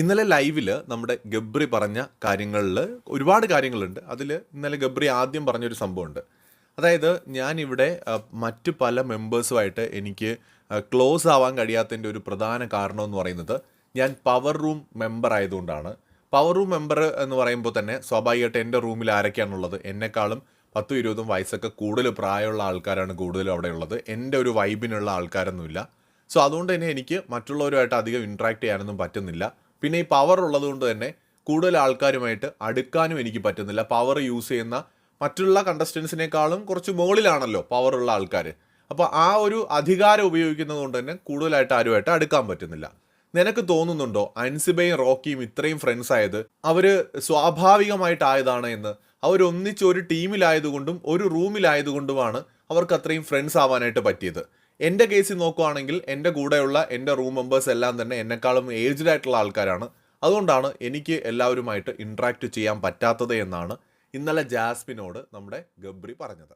ഇന്നലെ ലൈവിൽ നമ്മുടെ ഗബ്രി പറഞ്ഞ കാര്യങ്ങളിൽ ഒരുപാട് കാര്യങ്ങളുണ്ട്. അതിൽ ഇന്നലെ ഗബ്രി ആദ്യം പറഞ്ഞൊരു സംഭവമുണ്ട്. അതായത് ഞാനിവിടെ മറ്റ് പല മെമ്പേഴ്സുമായിട്ട് എനിക്ക് ക്ലോസ് ആവാൻ കഴിയാത്തതിന്റെ ഒരു പ്രധാന കാരണം എന്ന് പറയുന്നത് ഞാൻ പവർ റൂം മെമ്പർ ആയതുകൊണ്ടാണ്. പവർ റൂം മെമ്പർ എന്ന് പറയുമ്പോൾ തന്നെ സ്വാഭാവികമായിട്ട് എന്റെ റൂമിൽ ആരൊക്കെയാണുള്ളത്? എന്നെക്കാളും പത്തും ഇരുപതും വയസ്സൊക്കെ കൂടുതൽ പ്രായമുള്ള ആൾക്കാരാണ് കൂടുതലും അവിടെ ഉള്ളത് എന്റെ ഒരു വൈബിനുള്ള ആൾക്കാരൊന്നുമില്ല. സോ അതുകൊണ്ട് തന്നെ എനിക്ക് മറ്റുള്ളവരുമായിട്ട് അധികം ഇൻട്രാക്ട് ചെയ്യാനൊന്നും പറ്റുന്നില്ല. പിന്നെ ഈ പവർ ഉള്ളതുകൊണ്ട് തന്നെ കൂടുതൽ ആൾക്കാരുമായിട്ട് അടുക്കാനും എനിക്ക് പറ്റുന്നില്ല. പവർ യൂസ് ചെയ്യുന്ന മറ്റുള്ള കണ്ടസ്റ്റൻസിനേക്കാളും കുറച്ച് മുകളിലാണല്ലോ പവർ ഉള്ള ആൾക്കാർ അപ്പോൾ ആ ഒരു അധികാരം ഉപയോഗിക്കുന്നത് കൊണ്ട് തന്നെ കൂടുതലായിട്ട് ആരുമായിട്ട് അടുക്കാൻ പറ്റുന്നില്ല. നിനക്ക് തോന്നുന്നുണ്ടോ അൻസിബയും റോക്കിയും ഇത്രയും ഫ്രണ്ട്സ് ആയത്? അവർ സ്വാഭാവികമായിട്ടായതാണ് എന്ന്? അവരൊന്നിച്ച് ഒരു ടീമിലായതുകൊണ്ടും ഒരു റൂമിലായതുകൊണ്ടുമാണ് അവർക്ക് അത്രയും ഫ്രണ്ട്സ് ആവാനായിട്ട് പറ്റിയത്. എന്റെ കേസിൽ നോക്കുവാണെങ്കിൽ എന്റെ കൂടെയുള്ള എന്റെ റൂം മെമ്പേഴ്സ് എല്ലാം തന്നെ എന്നെക്കാളും ഏജ്ഡ് ആയിട്ടുള്ള ആൾക്കാരാണ്. അതുകൊണ്ടാണ് എനിക്ക് എല്ലാവരുമായിട്ട് ഇൻട്രാക്ട് ചെയ്യാൻ പറ്റാത്തത് എന്നാണ് ഇന്നലെ ജാസ്മിനോട് നമ്മുടെ ഗബ്രി പറഞ്ഞത്.